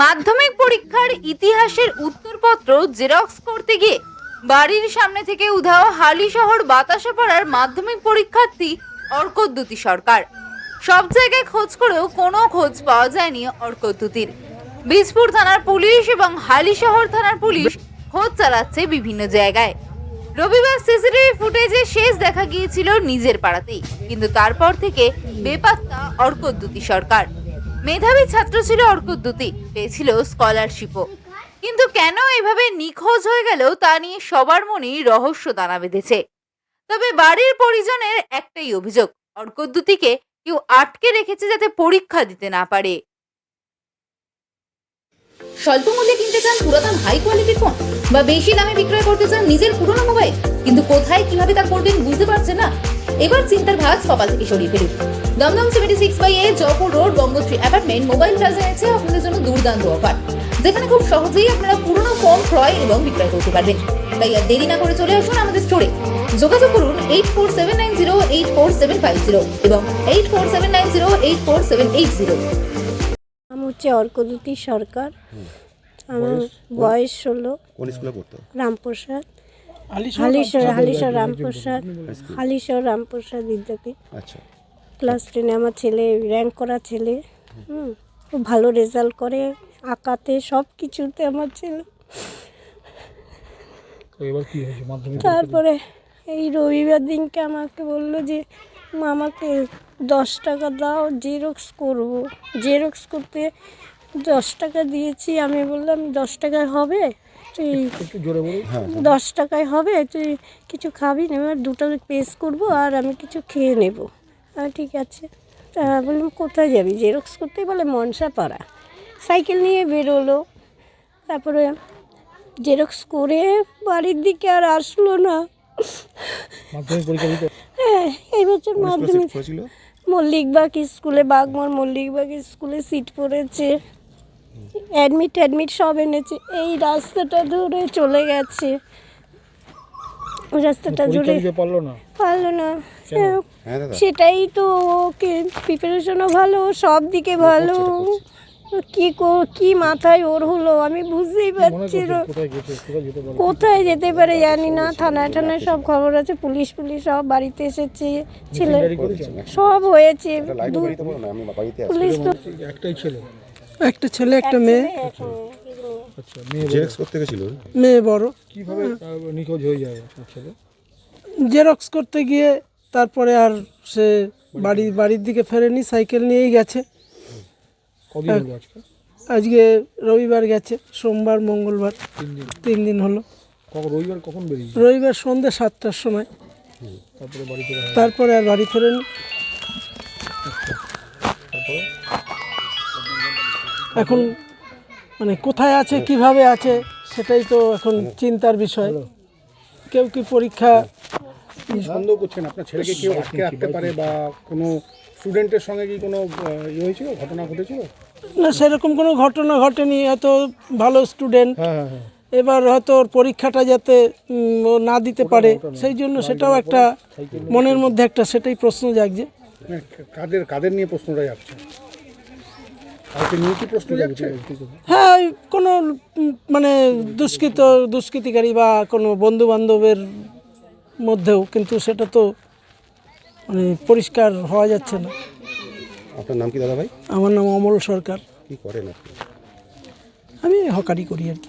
মাধ্যমিক পরীক্ষার ইতিহাসের উত্তরপত্র জেরক্স করতে গিয়ে বাড়ির সামনে থেকে উধাও হালিশহর বাতাসাপাড়ার মাধ্যমিক পরীক্ষার্থী অর্কদ্যুতি সরকার। সব জায়গায় খোঁজ করেও কোনো খোঁজ পাওয়া যায়নি অর্কদ্যুতির। বীজপুর থানার পুলিশ এবং হালিশহর থানার পুলিশ খোঁজ চালাচ্ছে বিভিন্ন জায়গায়। রবিবার সিসিটিভি ফুটেজে শেষ দেখা গিয়েছিল নিজের পাড়াতেই, কিন্তু তারপর থেকে বেপাত্তা অর্কদ্যুতি সরকার। মেধাবী ছাত্র ছিল অর্কদ্যুতি পেয়েছিল স্কলারশিপও। কিন্তু কেন এভাবে নিখোঁজ হয়ে গেল তা নিয়ে সবার মনেই রহস্য দানা বেঁধেছে। তবে বাড়ির পরিজনের একটাই অভিযোগ অর্কদ্যুতিকে কেউ আটকে রেখেছে যাতে পরীক্ষা দিতে না পারে। স্বল্প মূল্যে কিনতে চান পুরাতন হাই কোয়ালিটির ফোন বা বেশি দামে বিক্রয় করতে চান নিজের পুরনো মোবাইল কিন্তু কোথায় কীভাবে তা করবেন বুঝতে পারছেন না? এবার চিন্তার ভাঁজ কপাল থেকে সরিয়ে ফেলুন। Dumdum seventy six by A Jaipur road Gangotri apartment mobile plaza আছে আপনাদের জন্য দুর্দান্ত অফার। যেখানে খুব সহজেই আপনারা পুরনো ফোন ক্রয় এবং বিক্রয় করতে পারবেন। তাই আর দেরি না করে চলে আসুন আমাদের স্টোরে যোগাযোগ করুন eight four seven nine zero eight four seven five zero এবং eight four seven nine zero eight four seven eight zero নাম হচ্ছে অর্কদূতি সরকার। আমার বয়স ষোলো। কোন স্কুলে পড়তো? রামপ্রসাদ। হালিশর হালিশর রামপ্রসাদ। হালিশর রামপ্রসাদ বিদ্যাপীঠ। আচ্ছা। ক্লাস টেনে আমার ছেলে র্যাঙ্ক করা ছেলে হুম খুব ভালো রেজাল্ট করে আঁকাতে সব কিছুতে আমার ছেলে। তারপরে এই রবিবার দিনকে আমাকে বলল যে আমাকে দশ টাকা দাও জেরক্স করব। জেরক্স করতে দশ টাকা দিয়েছি আমি বললাম দশ টাকায় হবে? তুই একটু জোরে বলুন। হ্যাঁ দশ টাকায় হবে? তুই কিছু খাবি না? এবার দুটো পেস করব আর আমি কিছু খেয়ে নেব। ঠিক আছে। তা বললাম কোথায় যাবি? জেরক্স করতে বলে মনসা পাড়া সাইকেল নিয়ে বেরোলো। তারপরে জেরক্স করে বাড়ির দিকে আর আসলো না। হ্যাঁ এই বছর মাধ্যমিক মল্লিকবাগ স্কুলে বাগমার মল্লিকবাগ স্কুলে সিট পড়েছে। অ্যাডমিট অ্যাডমিট সব এনেছে। এই রাস্তাটা ধরে চলে গেছে। রাস্তাটা দিতে পারল না। পারল না? হ্যাঁ সেটাই তো ওকে প্রিপারেশনও ভালো সব দিকে ভালো। কি কো- কি মাথায় ওর হলো আমি বুঝতেই পারছি কোথায় যেতে পারে জানি না থানায় থানায় সব খবর আছে পুলিশ পুলিশ সব বাড়িতে এসেছে ছেলে। সব হয়েছে। পুলিশ তো একটাই ছেলে। একটা ছেলে একটা মেয়ে। আচ্ছা মেয়ে জেরক্স করতে গেছিল? মেয়ে বড়। কীভাবে নিখোঁজ হয়ে যায় ছেলে জেরক্স করতে গিয়ে তারপরে আর সে বাড়ি বাড়ির দিকে ফেরেনি সাইকেল নিয়েই গেছে। আজকে? আজকে রবিবার গেছে সোমবার মঙ্গলবার তিন দিন। হলো। রবিবার কখন বেরিয়েছে রবিবার সন্ধ্যে সাতটার সময়। তারপরে আর বাড়ি ফেরেনি। এখন মানে কোথায় আছে কীভাবে আছে সেটাই তো এখন চিন্তার বিষয়। কেউ কি পরীক্ষা সন্দেহ করছেন আপনার ছেলেকে কেউ আটকে রাখতে পারে বা কোনো স্টুডেন্টের সঙ্গে কি কোনো ইয়ে হয়েছিল ঘটনা ঘটেছিল? না সেরকম কোনো ঘটনা ঘটেনি এত ভালো স্টুডেন্ট হ্যাঁ হ্যাঁ হ্যাঁ। এবার হয়তো ওর পরীক্ষাটা যাতে ও না দিতে পারে সেই জন্য সেটাও একটা মনের মধ্যে একটা সেটাই প্রশ্ন জাগছে। মানে কাদের কাদের নিয়ে প্রশ্নটা যাচ্ছে কাউকে নিয়ে কি প্রশ্ন যাচ্ছে হ্যাঁ ওই কোনো মানে দুষ্কৃত দুষ্কৃতিকারী বা কোনো বন্ধু বান্ধবের মধ্যেও কিন্তু সেটা তো মানে পরিষ্কার হওয়া যাচ্ছে না। আপনার নাম কি দাদা ভাই? আমার নাম অমল সরকার। কি করেন আপনি? আমি হকারি করি আর কি।